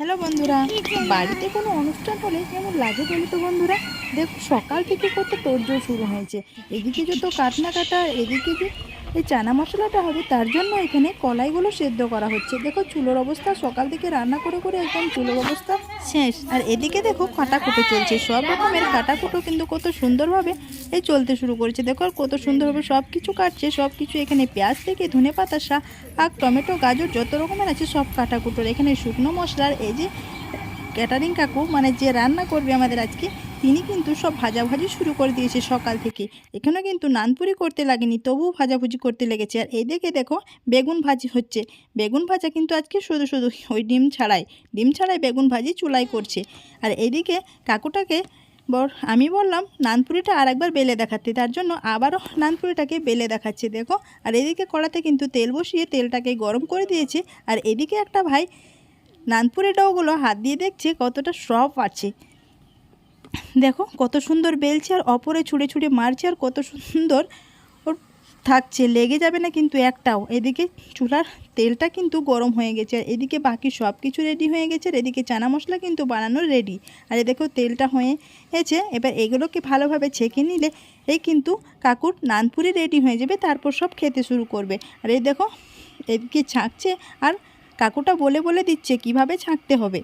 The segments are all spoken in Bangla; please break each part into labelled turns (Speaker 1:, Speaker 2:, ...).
Speaker 1: হ্যালো বন্ধুরা, বাড়িতে কোনো অনুষ্ঠান হলে কেমন লাগে বলি তো বন্ধুরা? দেখো, সকাল থেকে কত তোড়জোড় শুরু হয়েছে। এদিকে যত কাটনা কাটা এদিকে যে এই চানা মশলাটা হবে, তার জন্য এখানে কলাইগুলো সেদ্ধ করা হচ্ছে। দেখো চুলোর অবস্থা, সকাল থেকে রান্না করে করে একদম চুলোর অবস্থা শেষ। আর এদিকে দেখো কাটাকুটো চলছে, সব রকমের কাটাকুটো কিন্তু কত সুন্দরভাবে এই চলতে শুরু করেছে। দেখো আর কত সুন্দরভাবে সব কিছু কাটছে সব কিছু এখানে পেঁয়াজ থেকে ধনে পাতা, শাক টমেটো, গাজর, যত রকমের আছে সব কাটাকুটোর এখানে শুকনো মশলার, এই যে ক্যাটারিং কাকু মানে যে রান্না করবে আমাদের আজকে, তিনি কিন্তু সব ভাজাভাজি শুরু করে দিয়েছে সকাল থেকে। এখানে কিন্তু নানপুরি করতে লাগেনি, তবুও ভাজাভুজি করতে লেগেছে। আর এই দেখে দেখো, বেগুন ভাজি হচ্ছে। বেগুন ভাজা কিন্তু আজকে শুধু শুধু ওই ডিম ছাড়াই। ডিম ছাড়াই বেগুন ভাজি চুলাই করছে। আর এদিকে কাকুটাকে বর, আমি বললাম, নানপুরিটা আর একবার বেলে দেখাতে। তার জন্য আবারও নানপুরিটাকে বেলে দেখাচ্ছে, দেখো। আর এদিকে কড়াতে কিন্তু তেল বসিয়ে তেলটাকে গরম করে দিয়েছে। আর এদিকে একটা ভাই নানপুরি ডোগুলো হাত দিয়ে দেখছে কতটা সফট আছে। দেখো, কত সুন্দর বেলছে আর অপরে ছুঁড়ে ছুঁড়ে মারছে আর কত সুন্দর ওর থাকছে, লেগে যাবে না কিন্তু একটাও। এদিকে চুলার তেলটা কিন্তু গরম হয়ে গেছে, আর এদিকে বাকি সব কিছু রেডি হয়ে গেছে, আর এদিকে চানা মশলা কিন্তু বানানো রেডি আর এ দেখো তেলটা হয়ে গেছে, এবার এগুলোকে ভালোভাবে ছেঁকে নিলে এই কিন্তু কাকুর নানপুরি রেডি হয়ে যাবে, তারপর সব খেতে শুরু করবে। আর এই দেখো, এদিকে ছাঁকছে, আর কাকুটা বলে বলে দিচ্ছে কীভাবে ছাঁকতে হবে?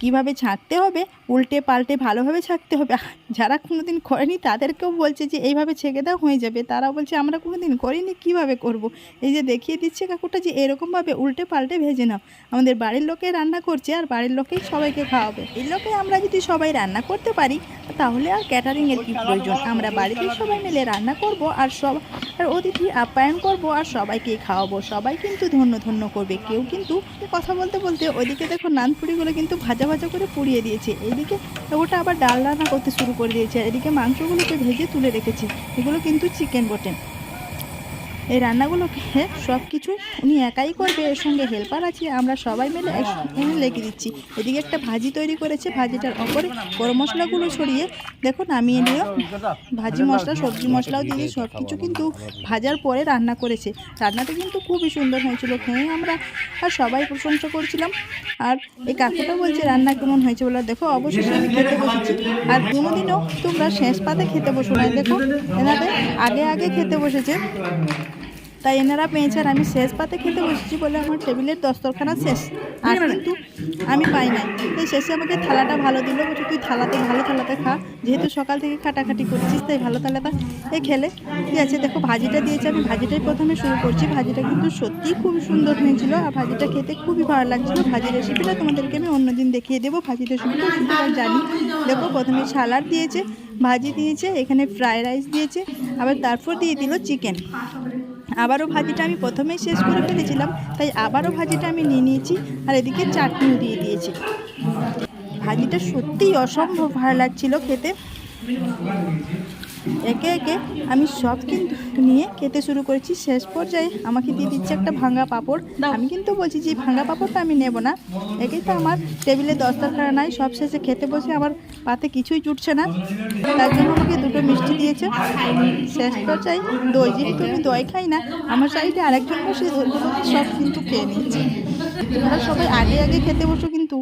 Speaker 1: কীভাবে ছাঁকতে হবে, উল্টে পাল্টে ভালোভাবে ছাঁকতে হবে। যারা কোনো দিন করেনি তাদেরকেও বলছে যে, এইভাবে ছেঁকে দেওয়া হয়ে যাবে। তারা বলছে, আমরা কোনো দিন করিনি, কীভাবে করব। এই যে দেখিয়ে দিচ্ছে কাকুটা যে, এরকমভাবে উল্টে পাল্টে ভেজে নাও। আমাদের বাড়ির লোকে রান্না করছে আর বাড়ির লোকেই সবাইকে খাওয়াবে। এই লোকে আমরা যদি সবাই রান্না করতে পারি, তাহলে আর ক্যাটারিংয়ের কী প্রয়োজন? আমরা বাড়িতে সবাই মিলে রান্না করব আর সব, আর অতিথি আপ্যায়ন করব আর সবাইকে খাওয়াবো। সবাই কিন্তু ধন্য ধন্য করবে। কেউ কিন্তু কথা বলতে বলতে ওইদিকে দেখো নানপুরিগুলো কিন্তু ভাজা ভাজা করে পুড়িয়ে দিয়েছে। এইদিকে ওটা আবার ডাল রান্না করতে শুরু করে দিয়েছে এদিকে মাংসগুলোকে ভেজে তুলে রেখেছে। এগুলো কিন্তু চিকেন বটে। এই রান্নাগুলোকে সব কিছু উনি একাই করবে, এর সঙ্গে হেল্পার আছে, আমরা সবাই মিলে একসঙ্গে লেগে দিচ্ছি। এদিকে একটা ভাজি তৈরি করেছে, ভাজিটার ওপরে গরম মশলাগুলো ছড়িয়ে দেখো নামিয়ে নিও ভাজি মশলা, সবজি মশলাও দিয়ে সব কিছু কিন্তু ভাজার পরে রান্না করেছে। রান্নাটা কিন্তু খুবই সুন্দর হয়েছিল, খেয়ে আমরা আর সবাই প্রশংসা করছিলাম। আর এই কাকুটা বলছে, রান্না কেমন হয়েছে? বলে, দেখো অবশ্যই আমি খেতে বসেছি। আর কোনোদিনও তোমরা শেষ পাতে খেতে বসো না দেখো, এনাদের আগে আগে খেতে বসেছে। তাই এনারা পেয়েছে আর আমি শেষ পাতে খেতে বসেছি বলে আমার টেবিলের দস্তরখানা শেষ। আর কিন্তু আমি পাই নাই। তাই শেষে আমাকে থালাটা ভালো দিল বলছে তুই থালাতে ভালো থালাতে খা। যেহেতু সকাল থেকে খাটাখাটি করছিস তাই ভালো থালাটা এ খেলে। ঠিক আছে দেখো ভাজিটা দিয়েছে আমি। ভাজিটাই প্রথমে শুরু করছি। ভাজিটা কিন্তু সত্যিই খুব সুন্দর হয়েছিল। আর ভাজিটা খেতে খুবই ভালো লাগছিল। ভাজি রেসিপিটা তোমাদেরকে আমি অন্যদিন দেখিয়ে দেবো। ভাজি রেসিপিটা সুন্দর জানি দেখো প্রথমে সালাড দিয়েছে ভাজি দিয়েছে এখানে ফ্রায়েড রাইস দিয়েছে আবার তারপর দিয়ে দিল চিকেন। আবারও ভাজিটা আমি প্রথমেই শেষ করে ফেলেছিলাম তাই আবারও ভাজিটা আমি নিয়ে নিয়েছি আর এদিকে চাটনিও দিয়ে দিয়েছি। ভাজিটা সত্যিই অসম্ভব ভালো লাগছিল খেতে। একে একে আমি সব কিন্তু নিয়ে খেতে শুরু করেছি। শেষ পর্যায়ে আমাকে দিয়ে দিচ্ছে একটা ভাঙা পাঁপড়। আমি কিন্তু বলছি যে ভাঙা পাঁপড়টা আমি নেব না। একেই তো আমার টেবিলে দশটাখানা নাই সব শেষে খেতে বসে আমার পাতে কিছুই জুটছে না। তার জন্য আমাকে দুটো মিষ্টি দিয়েছে। শেষ পর্যায়ে দই, যেহেতু আমি দই খাই না, আমার সাইডে আরেকজন বসে সব কিন্তু খেয়ে নিচ্ছে সবাই আগে আগে খেতে বসো কিন্তু।